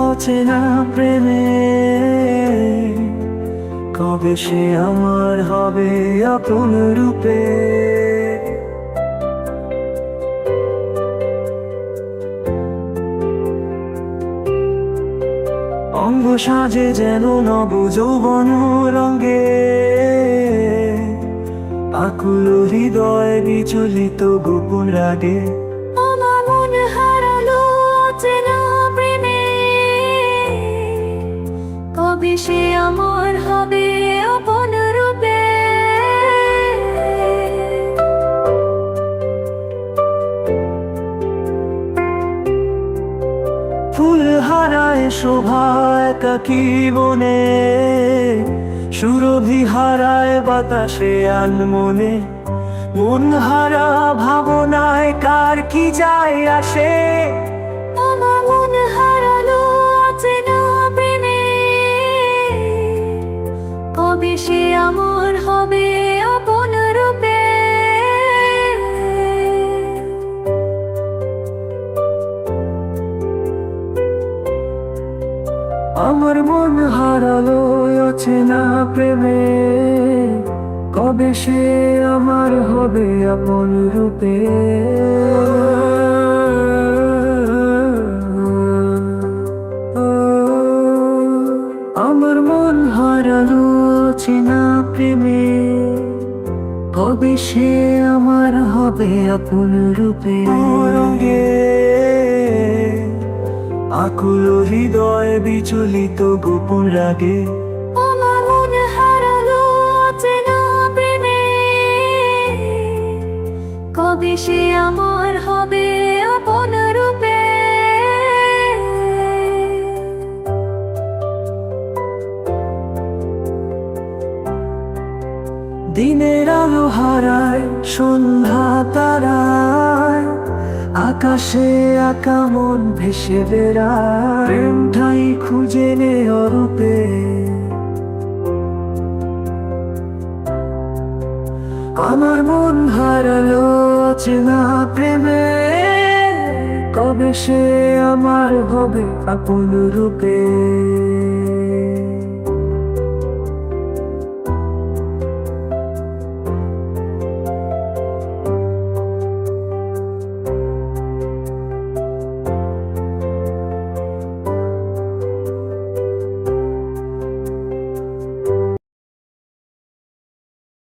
অচেনা প্রেমে কবে সে আমার হবে আপন রূপে? অঙ্গ সাজে যেন নব যৌবন রঙ্গে। আকুল হৃদয় বিচলিত গোপন রাগে। সে আমার হবে আপন রূপে। ফুল হারায় শোভা একাকি বনে সুরভি হারায় বাতাসে আনমনে। মন হারা ভাবনায় কার কি যায় আসে? সে আমার হবে আপন রূপে। আমার মন হারালো অচেনা প্রেমে। কবে সে আমার হবে আপন রূপে? আমার মন হারালো অচেনা প্রেমে। কবে সে আমার হবে আপন রূপে? রঙে আকুল হৃদয় বিচলিত গোপন রাগে। কবে সে আমার হবে আপন রূপে? দিনের আলো হারায়, সন্ধ্যা তারায়, আকাশে আকা মন ভেসে বেড়ায়। খুঁজে নে অরূপে। আমার মন হারালো চেনা প্রেমে। কবে সে আমার হবে আপন রূপে?